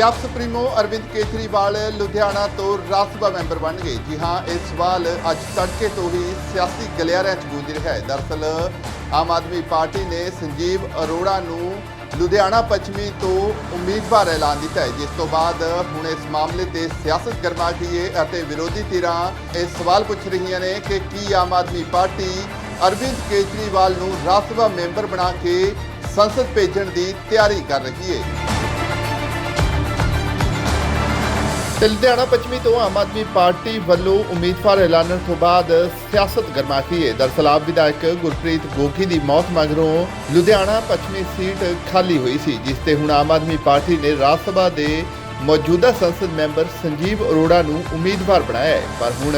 Punjab supremo Arvind Kejriwal Ludhiana ਤੋਂ Rajya Sabha member ਬਣ ਗਏ। ਜੀ ਹਾਂ, ਇਹ ਸਵਾਲ ਅੱਜ ਤੜਕੇ ਤੋਂ ਹੀ ਸਿਆਸੀ ਗਲਿਆਰਿਆਂ 'ਚ ਗੂੰਜ ਰਿਹਾ ਹੈ। ਦਰਅਸਲ ਆਮ ਆਦਮੀ ਪਾਰਟੀ ਨੇ ਸੰਜੀਵ ਅਰੋੜਾ ਨੂੰ ਲੁਧਿਆਣਾ ਪੱਛਮੀ ਤੋਂ ਉਮੀਦਵਾਰ ਐਲਾਨ ਦਿੱਤਾ ਹੈ। ਜਿਸ ਤੋਂ ਬਾਅਦ ਹੁਣ ਇਸ ਮਾਮਲੇ ਤੇ ਸਿਆਸਤ ਗਰਮਾ ਗਈ ਹੈ ਅਤੇ ਵਿਰੋਧੀ ਧਿਰਾਂ ਇਹ ਸਵਾਲ ਪੁੱਛ ਰਹੀਆਂ ਨੇ ਕਿ ਕੀ ਆਮ ਆਦਮੀ ਪਾਰਟੀ ਅਰਵਿੰਦ ਕੇਜਰੀਵਾਲ ਨੂੰ ਰਾਜ ਸਭਾ ਮੈਂਬਰ ਬਣਾ ਕੇ ਸੰਸਦ ਭੇਜਣ ਦੀ ਤਿਆਰੀ ਕਰ ਰਹੀ ਹੈ। ਤੇ ਲੁਧਿਆਣਾ ਪੱਛਮੀ ਤੋਂ ਆਮ ਆਦਮੀ ਪਾਰਟੀ ਵੱਲੋਂ ਉਮੀਦਵਾਰ ਐਲਾਨਣ ਤੋਂ ਬਾਅਦ ਸਿਆਸਤ ਗਰਮਾ ਹੈ ਦਰਅਸਲ ਆਪ ਵਿਧਾਇਕ ਗੁਰਪ੍ਰੀਤ ਗੋਖੀ ਦੀ ਮੌਤ ਮਗਰੋਂ ਲੁਧਿਆਣਾ ਪੱਛਮੀ ਸੀਟ ਖਾਲੀ ਹੋਈ ਸੀ, ਜਿਸ ਤੇ ਹੁਣ ਆਮ ਆਦਮੀ ਪਾਰਟੀ ਨੇ ਰਾਜ ਸਭਾ ਦੇ ਮੌਜੂਦਾ ਸੰਸਦ ਮੈਂਬਰ ਸੰਜੀਵ ਅਰੋੜਾ ਨੂੰ ਉਮੀਦਵਾਰ ਬਣਾਇਆ ਹੈ ਪਰ ਹੁਣ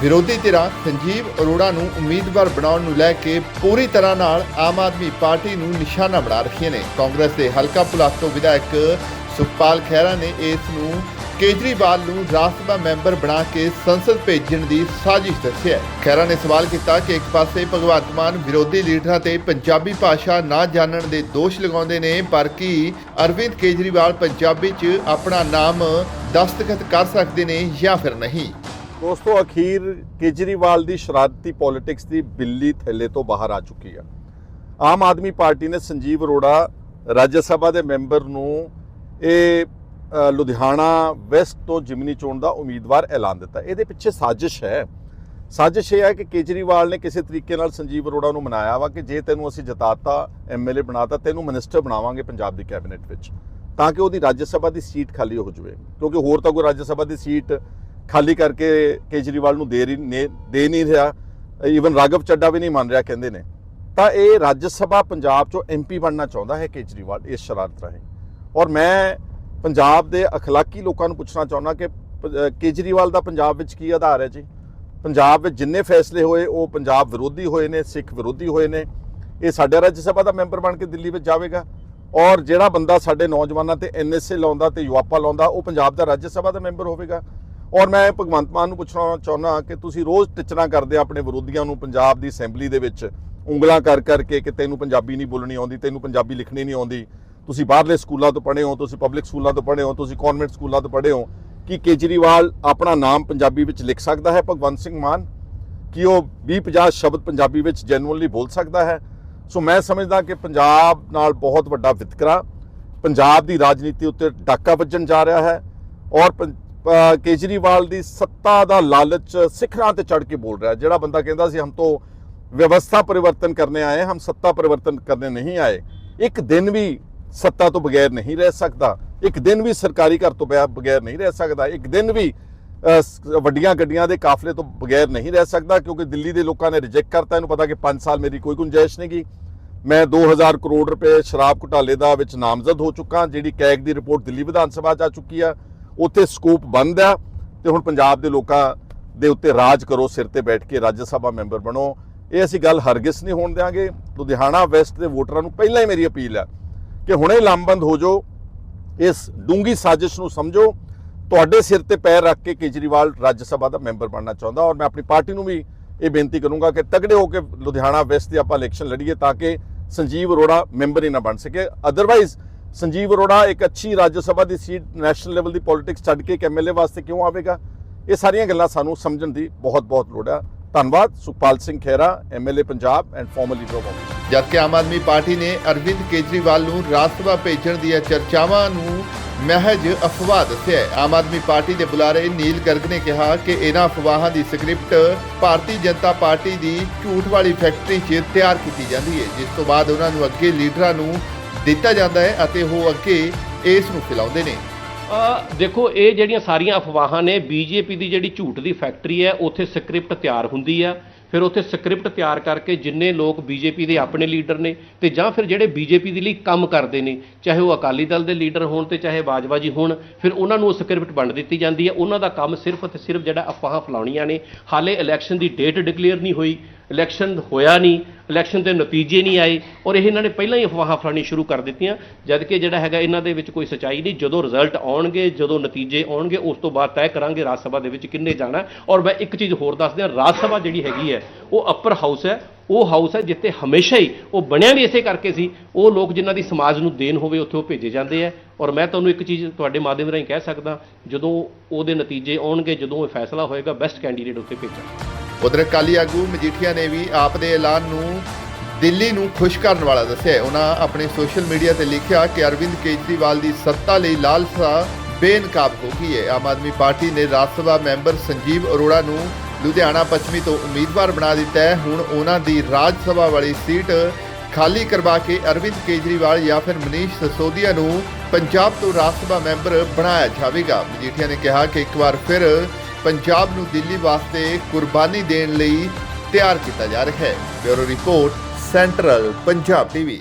ਵਿਰੋਧੀ ਧਿਰਾਂ ਸੰਜੀਵ ਅਰੋੜਾ ਨੂੰ ਉਮੀਦਵਾਰ ਬਣਾਉਣ ਨੂੰ ਲੈ ਕੇ ਪੂਰੀ ਤਰ੍ਹਾਂ ਨਾਲ ਆਮ ਆਦਮੀ ਪਾਰਟੀ ਨੂੰ ਨਿਸ਼ਾਨਾ ਬਣਾ ਰਹੀਆਂ ਨੇ। ਕਾਂਗਰਸ ਦੇ ਹਲਕਾ ਪੁਲਾਸ ਤੋਂ ਵਿਧਾਇਕ ਸੁਖਪਾਲ ਖਹਿਰਾ ਨੇ ਇਸ ਨੂੰ ਕੇਜਰੀਵਾਲ ਨੂੰ ਰਾਜ ਸਭਾ ਮੈਂਬਰ ਬਣਾ ਕੇ ਸੰਸਦ ਭੇਜਣ ਦੀ ਸਾਜ਼ਿਸ਼ ਦੱਸਿਆ ਖਹਿਰਾ ਨੇ ਸਵਾਲ ਕੀਤਾ ਕਿ ਇੱਕ ਪਾਸੇ ਭਗਵੰਤ ਮਾਨ ਵਿਰੋਧੀ ਲੀਡਰਾਂ ਤੇ ਪੰਜਾਬੀ ਭਾਸ਼ਾ ਨਾ ਜਾਣਨ ਦੇ ਦੋਸ਼ ਲਗਾਉਂਦੇ ਨੇ, ਪਰ ਕੀ ਅਰਵਿੰਦ ਕੇਜਰੀਵਾਲ ਪੰਜਾਬੀ 'ਚ ਆਪਣਾ ਨਾਮ ਦਸਤਖਤ ਕਰ ਸਕਦੇ ਨੇ ਜਾਂ ਫਿਰ ਨਹੀਂ? ਦੋਸਤੋ, ਅਖੀਰ ਕੇਜਰੀਵਾਲ ਦੀ ਸ਼ਰਾਰਤੀ ਪੋਲਿਟਿਕਸ ਦੀ ਬਿੱਲੀ ਥੱਲੇ ਤੋਂ ਬਾਹਰ ਆ ਚੁੱਕੀ ਆ। ਆਮ ਆਦਮੀ ਪਾਰਟੀ ਨੇ ਸੰਜੀਵ ਅਰੋੜਾ ਰਾਜ ਸਭਾ ਦੇ ਮੈਂਬਰ ਨੂੰ ਇਹ ਲੁਧਿਆਣਾ ਵੈਸਟ ਤੋਂ ਜਿਮਨੀ ਚੋਣ ਦਾ ਉਮੀਦਵਾਰ ਐਲਾਨ ਦਿੱਤਾ। ਇਹਦੇ ਪਿੱਛੇ ਸਾਜ਼ਿਸ਼ ਹੈ। ਸਾਜ਼ਿਸ਼ ਇਹ ਹੈ ਕਿ ਕੇਜਰੀਵਾਲ ਨੇ ਕਿਸੇ ਤਰੀਕੇ ਨਾਲ ਸੰਜੀਵ ਅਰੋੜਾ ਨੂੰ ਮਨਾਇਆ ਵਾ ਕਿ ਜੇ ਤੈਨੂੰ ਅਸੀਂ ਜਿਤਾਤਾ ਐਮਐਲਏ ਬਣਾਤਾ, ਤੈਨੂੰ ਮਿਨਿਸਟਰ ਬਣਾਵਾਂਗੇ ਪੰਜਾਬ ਦੀ ਕੈਬਨਿਟ ਵਿੱਚ, ਤਾਂ ਕਿ ਉਹਦੀ ਰਾਜ ਸਭਾ ਦੀ ਸੀਟ ਖਾਲੀ ਹੋ ਜਾਵੇ। ਕਿਉਂਕਿ ਹੋਰ ਤਾਂ ਕੋਈ ਰਾਜ ਸਭਾ ਦੀ ਸੀਟ ਖਾਲੀ ਕਰਕੇ ਕੇਜਰੀਵਾਲ ਨੂੰ ਦੇ ਰਹੀ ਨੇ- ਦੇ ਨਹੀਂ ਰਿਹਾ ਈਵਨ ਰਾਘਵ ਚੱਡਾ ਵੀ ਨਹੀਂ ਮੰਨ ਰਿਹਾ, ਕਹਿੰਦੇ ਨੇ। ਤਾਂ ਇਹ ਰਾਜ ਸਭਾ ਪੰਜਾਬ ਚੋਂ ਐਮਪੀ ਬਣਨਾ ਚਾਹੁੰਦਾ ਹੈ ਕੇਜਰੀਵਾਲ, ਇਸ ਸ਼ਰਾਰਤ ਰਾਹੀਂ। ਔਰ ਮੈਂ ਪੰਜਾਬ ਦੇ ਅਖਲਾਕੀ ਲੋਕਾਂ ਨੂੰ ਪੁੱਛਣਾ ਚਾਹੁੰਦਾ ਕਿ ਪ- ਕੇਜਰੀਵਾਲ ਦਾ ਪੰਜਾਬ ਵਿੱਚ ਕੀ ਆਧਾਰ ਹੈ ਜੀ? ਪੰਜਾਬ ਵਿੱਚ ਜਿੰਨੇ ਫੈਸਲੇ ਹੋਏ, ਉਹ ਪੰਜਾਬ ਵਿਰੋਧੀ ਹੋਏ ਨੇ, ਸਿੱਖ ਵਿਰੋਧੀ ਹੋਏ ਨੇ। ਇਹ ਸਾਡੇ ਰਾਜ ਸਭਾ ਦਾ ਮੈਂਬਰ ਬਣ ਕੇ ਦਿੱਲੀ ਵਿੱਚ ਜਾਵੇਗਾ। ਔਰ ਜਿਹੜਾ ਬੰਦਾ ਸਾਡੇ ਨੌਜਵਾਨਾਂ ਤੇ ਐਨਐਸਏ ਲਾਉਂਦਾ ਤੇ ਯੁਆਪਾ ਲਾਉਂਦਾ, ਉਹ ਪੰਜਾਬ ਦਾ ਰਾਜ ਸਭਾ ਦਾ ਮੈਂਬਰ ਹੋਵੇਗਾ। ਔਰ ਮੈਂ ਭਗਵੰਤ ਮਾਨ ਨੂੰ ਪੁੱਛਣਾ ਚਾਹੁੰਦਾ ਕਿ ਤੁਸੀਂ ਰੋਜ਼ ਟਿਚਣਾ ਕਰਦੇ ਆਪਣੇ ਵਿਰੋਧੀਆਂ ਨੂੰ ਪੰਜਾਬ ਦੀ ਅਸੈਂਬਲੀ ਦੇ ਵਿੱਚ, ਉਂਗਲਾਂ ਕਰ ਕਰਕੇ ਕਿ ਤੈਨੂੰ ਪੰਜਾਬੀ ਨਹੀਂ ਬੋਲਣੀ ਆਉਂਦੀ, ਤੈਨੂੰ ਪੰਜਾਬੀ ਲਿਖਣੀ ਨਹੀਂ ਆਉਂਦੀ। ਤੁਸੀਂ ਬਾਹਰਲੇ ਸਕੂਲਾਂ ਤੋਂ ਪੜ੍ਹੇ ਹੋ, ਤੁਸੀਂ ਪਬਲਿਕ ਸਕੂਲਾਂ ਤੋਂ ਪੜ੍ਹੇ ਹੋ, ਤੁਸੀਂ ਕਨਵੈਂਟ ਸਕੂਲਾਂ ਤੋਂ ਪੜ੍ਹੇ ਹੋ, ਕਿ ਕੇਜਰੀਵਾਲ ਆਪਣਾ ਨਾਮ ਪੰਜਾਬੀ ਵਿੱਚ ਲਿਖ ਸਕਦਾ ਹੈ ਭਗਵੰਤ ਸਿੰਘ ਮਾਨ? ਕਿ ਉਹ 20-50 ਸ਼ਬਦ ਪੰਜਾਬੀ ਵਿੱਚ ਜੈਨੂਅਨਲੀ ਬੋਲ ਸਕਦਾ ਹੈ? ਸੋ ਮੈਂ ਸਮਝਦਾ ਕਿ ਪੰਜਾਬ ਨਾਲ ਬਹੁਤ ਵੱਡਾ ਵਿਤਕਰਾ, ਪੰਜਾਬ ਦੀ ਰਾਜਨੀਤੀ ਉੱਤੇ ਡਾਕਾ ਵੱਜਣ ਜਾ ਰਿਹਾ ਹੈ ਔਰ ਪੰ- ਕੇਜਰੀਵਾਲ ਦੀ ਸੱਤਾ ਦਾ ਲਾਲਚ ਸਿਖਰਾਂ ਤੇ ਚੜ ਕੇ ਬੋਲ ਰਿਹਾ ਜਿਹੜਾ ਬੰਦਾ ਕਹਿੰਦਾ ਸੀ, ਹਮ ਤੋਂ ਵਿਵਸਥਾ ਪਰਿਵਰਤਨ ਕਰਨੇ ਆਏ, ਹਮ ਸੱਤਾ ਪਰਿਵਰਤਨ ਕਰਨੇ ਨਹੀਂ ਆਏ। ਇੱਕ ਦਿਨ ਵੀ ਸੱਤਾ ਤੋਂ ਬਗੈਰ ਨਹੀਂ ਰਹਿ ਸਕਦਾ। ਇੱਕ ਦਿਨ ਵੀ ਸਰਕਾਰੀ ਘਰ ਤੋਂ ਬਿਆ- ਬਗੈਰ ਨਹੀਂ ਰਹਿ ਸਕਦਾ। ਇੱਕ ਦਿਨ ਵੀ ਵੱਡੀਆਂ ਗੱਡੀਆਂ ਦੇ ਕਾਫਲੇ ਤੋਂ ਬਗੈਰ ਨਹੀਂ ਰਹਿ ਸਕਦਾ ਕਿਉਂਕਿ ਦਿੱਲੀ ਦੇ ਲੋਕਾਂ ਨੇ ਰਿਜੈਕਟ ਕਰਤਾ। ਇਹਨੂੰ ਪਤਾ ਕਿ 5 ਸਾਲ ਮੇਰੀ ਕੋਈ ਗੁੰਜਾਇਸ਼ ਨਹੀਂ ਗੀ। ਮੈਂ 2000 ਕਰੋੜ ਰੁਪਏ ਸ਼ਰਾਬ ਘੁਟਾਲੇ ਦਾ ਵਿੱਚ ਨਾਮਜ਼ਦ ਹੋ ਚੁੱਕਾ। ਜਿਹੜੀ ਕੈਗ ਦੀ ਰਿਪੋਰਟ ਦਿੱਲੀ ਵਿਧਾਨ ਸਭਾ 'ਚ ਆ ਚੁੱਕੀ ਆ। ਉੱਥੇ ਸਕੂਪ ਬੰਦ ਆ ਤੇ ਹੁਣ ਪੰਜਾਬ ਦੇ ਲੋਕਾਂ ਦੇ ਉੱਤੇ ਰਾਜ ਕਰੋ, ਸਿਰ ਤੇ ਬੈਠ ਕੇ ਰਾਜ ਸਭਾ ਮੈਂਬਰ ਬਣੋ। ਇਹ ਅਸੀਂ ਗੱਲ ਹਰਗਿਸ ਨਹੀਂ ਹੋਣ ਦਿਆਂਗੇ। ਲੁਧਿਆਣਾ ਵੈਸਟ ਦੇ ਵੋਟਰਾਂ ਨੂੰ ਪਹਿਲਾਂ ਹੀ ਮੇਰੀ ਅਪੀਲ ਹੈ ਕਿ ਹੁਣੇ ਲਾਮਬੰਦ ਹੋ ਜਾਓ, ਇਸ ਡੂੰਗੀ ਸਾਜ਼ਿਸ਼ ਨੂੰ ਸਮਝੋ। ਤੁਹਾਡੇ ਸਿਰ ਤੇ ਪੈਰ ਰੱਖ ਕੇ ਕੇਜਰੀਵਾਲ ਰਾਜ ਸਭਾ ਦਾ ਮੈਂਬਰ ਬਣਨਾ ਚਾਹੁੰਦਾ ਔਰ ਮੈਂ ਆਪਣੀ ਪਾਰਟੀ ਨੂੰ ਵੀ ਇਹ ਬੇਨਤੀ ਕਰੂੰਗਾ ਕਿ ਤਗੜੇ ਹੋ ਕੇ ਲੁਧਿਆਣਾ ਵੈਸਟ ਦੀ ਆਪਾਂ ਇਲੈਕਸ਼ਨ ਲੜੀਏ ਤਾਂ ਕਿ ਸੰਜੀਵ ਅਰੋੜਾ ਮੈਂਬਰ ਹੀ ਨਾ ਬਣ ਸਕੇ। ਅਦਰਵਾਈਜ਼ ਸੰਜੀਵ ਅਰੋੜਾ ਇੱਕ ਅੱਛੀ ਰਾਜ ਸਭਾ ਦੀ ਸੀਟ ਨੈਸ਼ਨਲ ਲੈਵਲ ਦੀ ਪੋਲਿਟਿਕਸ ਛੱਡ ਕੇ ਇੱਕ ਐਮਐਲਏ ਵਾਸਤੇ ਕਿਉਂ ਆਵੇਗਾ? ਇਹ ਸਾਰੀਆਂ ਗੱਲਾਂ ਸਾਨੂੰ ਸਮਝਣ ਦੀ ਬਹੁਤ ਬਹੁਤ ਲੋੜ ਹੈ ਧੰਨਵਾਦ। Sukhpal Singh Khaira MLA Punjab and farmer leader ਜਦਕਿ ਆਮ ਆਦਮੀ ਪਾਰਟੀ ਨੇ ਅਰਵਿੰਦ ਕੇਜਰੀਵਾਲ ਨੂੰ ਰਾਜ ਸਭਾ ਭੇਜਣ ਦੀਆਂ ਚਰਚਾਵਾਂ ਨੂੰ ਮਹਿਜ ਅਫਵਾਹ ਦੱਸਿਆ ਆਮ ਆਦਮੀ ਪਾਰਟੀ ਦੇ ਬੁਲਾਰੇ ਨੀਲ ਗਰਗ ਨੇ ਕਿਹਾ ਕਿ ਇਹਨਾਂ ਅਫਵਾਹਾਂ ਦੀ ਸਕ੍ਰਿਪਟ ਭਾਰਤੀ ਜਨਤਾ ਪਾਰਟੀ ਦੀ ਝੂਠ ਵਾਲੀ ਫੈਕਟਰੀ 'ਚ ਤਿਆਰ ਕੀਤੀ ਜਾਂਦੀ ਹੈ, ਜਿਸ ਤੋਂ ਬਾਅਦ ਉਹਨਾਂ ਨੂੰ ਅੱਗੇ ਲੀਡਰਾਂ ਨੂੰ ਦਿੱਤਾ ਜਾਂਦਾ ਹੈ ਅਤੇ ਉਹ ਅੱਗੇ ਇਸ ਨੂੰ ਫੈਲਾਉਂਦੇ ਨੇ। ਦੇਖੋ, ਇਹ ਜਿਹੜੀਆਂ ਸਾਰੀਆਂ ਅਫਵਾਹਾਂ ਨੇ, ਬੀਜੇਪੀ ਦੀ ਜਿਹੜੀ ਝੂਠ ਦੀ ਫੈਕਟਰੀ ਹੈ, ਉੱਥੇ ਸਕ੍ਰਿਪਟ ਤਿਆਰ ਹੁੰਦੀ ਆ। ਫਿਰ ਉੱਥੇ ਸਕ੍ਰਿਪਟ ਤਿਆਰ ਕਰਕੇ ਜਿੰਨੇ ਲੋਕ ਬੀਜੇਪੀ ਦੇ ਆਪਣੇ ਲੀਡਰ ਨੇ ਤੇ ਜਾਂ ਫਿਰ ਜਿਹੜੇ ਬੀਜੇਪੀ ਦੇ ਲਈ ਕੰਮ ਕਰਦੇ ਨੇ, ਚਾਹੇ ਉਹ ਅਕਾਲੀ ਦਲ ਦੇ ਲੀਡਰ ਹੋਣ ਤੇ ਚਾਹੇ ਬਾਜਵਾ ਜੀ ਹੋਣ, ਫਿਰ ਉਹਨਾਂ ਨੂੰ ਉਹ ਸਕ੍ਰਿਪਟ ਵੰਡ ਦਿੱਤੀ ਜਾਂਦੀ ਹੈ। ਉਹਨਾਂ ਦਾ ਕੰਮ ਸਿਰਫ ਤੇ ਸਿਰਫ ਜਿਹੜਾ ਅਫਵਾਹਾਂ ਫੈਲਾਉਣੀਆਂ ਨੇ, ਹਾਲੇ ਇਲੈਕਸ਼ਨ ਦੀ ਡੇਟ ਡਿਕਲੇਅਰ ਨਹੀਂ ਹੋਈ। ਇਲੈਕਸ਼ਨ ਹੋਇਆ ਨਹੀਂ, ਇਲੈਕਸ਼ਨ ਦੇ ਨਤੀਜੇ ਨਹੀਂ ਆਏ ਔਰ ਇਹ ਇਹਨਾਂ ਨੇ ਪਹਿਲਾਂ ਹੀ ਅਫਵਾਹਾਂ ਫੈਲਾਉਣੀ ਸ਼ੁਰੂ ਕਰ ਦਿੱਤੀਆਂ, ਜਦ ਕਿ ਜਿਹੜਾ ਹੈਗਾ ਇਹਨਾਂ ਦੇ ਵਿੱਚ ਕੋਈ ਸਚਾਈ ਨਹੀਂ, ਜਦੋਂ ਰਿਜ਼ਲਟ ਆਉਣਗੇ, ਜਦੋਂ ਨਤੀਜੇ ਆਉਣਗੇ, ਉਸ ਤੋਂ ਬਾਅਦ ਤੈਅ ਕਰਾਂਗੇ ਰਾਜ ਸਭਾ ਦੇ ਵਿੱਚ ਕਿੰਨੇ ਜਾਣਾ ਔਰ ਮੈਂ ਇੱਕ ਚੀਜ਼ ਹੋਰ ਦੱਸ ਦਿਆਂ ਰਾਜ ਸਭਾ ਜਿਹੜੀ ਹੈਗੀ ਹੈ, ਉਹ ਅਪਰ ਹਾਊਸ ਹੈ, ਉਹ ਹਾਊਸ ਹੈ ਜਿੱਥੇ ਹਮੇਸ਼ਾ ਹੀ ਉਹ ਬਣਿਆ ਵੀ ਇਸੇ ਕਰਕੇ ਸੀ, ਉਹ ਲੋਕ ਜਿਨ੍ਹਾਂ ਦੀ ਸਮਾਜ ਨੂੰ ਦੇਣ ਹੋਵੇ ਉੱਥੇ ਉਹ ਭੇਜੇ ਜਾਂਦੇ ਆ ਔਰ ਮੈਂ ਤੁਹਾਨੂੰ ਇੱਕ ਚੀਜ਼ ਤੁਹਾਡੇ ਮਾਧਿਅਮ ਰਾਹੀਂ ਕਹਿ ਸਕਦਾ, ਜਦੋਂ ਉਹਦੇ ਨਤੀਜੇ ਆਉਣਗੇ, ਜਦੋਂ ਇਹ ਫੈਸਲਾ ਹੋਏਗਾ ਬੈਸਟ ਕੈਂਡੀਡੇਟ ਉੱਥੇ ਭੇਜਾਂਗੇ। ਉਧਰ ਅਕਾਲੀ ਆਗੂ ਮਜੀਠੀਆ ਨੇ ਵੀ ਆਪ ਦੇ ਐਲਾਨ ਨੂੰ ਦਿੱਲੀ ਨੂੰ ਖੁਸ਼ ਕਰਨ ਵਾਲਾ ਦੱਸਿਆ ਉਹਨਾਂ ਆਪਣੇ ਸੋਸ਼ਲ ਮੀਡੀਆ ਤੇ ਲਿਖਿਆ ਕਿ ਅਰਵਿੰਦ ਕੇਜਰੀਵਾਲ ਦੀ ਸੱਤਾ ਲਈ ਲਾਲਸਾ ਬੇਨਕਾਬ ਹੋ ਗਈ ਹੈ। ਆਮ ਆਦਮੀ ਪਾਰਟੀ ਨੇ ਰਾਜ ਸਭਾ ਮੈਂਬਰ ਸੰਜੀਵ ਅਰੋੜਾ ਨੂੰ ਲੁਧਿਆਣਾ ਪੱਛਮੀ ਤੋਂ ਉਮੀਦਵਾਰ ਬਣਾ ਦਿੱਤਾ ਹੈ। ਹੁਣ ਉਹਨਾਂ ਦੀ ਰਾਜ ਸਭਾ ਵਾਲੀ ਸੀਟ ਖਾਲੀ ਕਰਵਾ ਕੇ ਅਰਵਿੰਦ ਕੇਜਰੀਵਾਲ ਜਾਂ ਫਿਰ ਮਨੀਸ਼ ਸਸੋਦੀਆ ਨੂੰ ਪੰਜਾਬ ਤੋਂ ਰਾਜ ਸਭਾ ਮੈਂਬਰ ਬਣਾਇਆ ਜਾਵੇਗਾ। ਮਜੀਠੀਆ ਨੇ ਕਿਹਾ ਕਿ ਇੱਕ ਵਾਰ ਫਿਰ ਪੰਜਾਬ ਨੂੰ ਦਿੱਲੀ ਵਾਸਤੇ ਕੁਰਬਾਨੀ ਦੇਣ ਲਈ ਤਿਆਰ ਕੀਤਾ ਜਾ ਰਿਹਾ ਹੈ। Bureau report, central Punjab TV.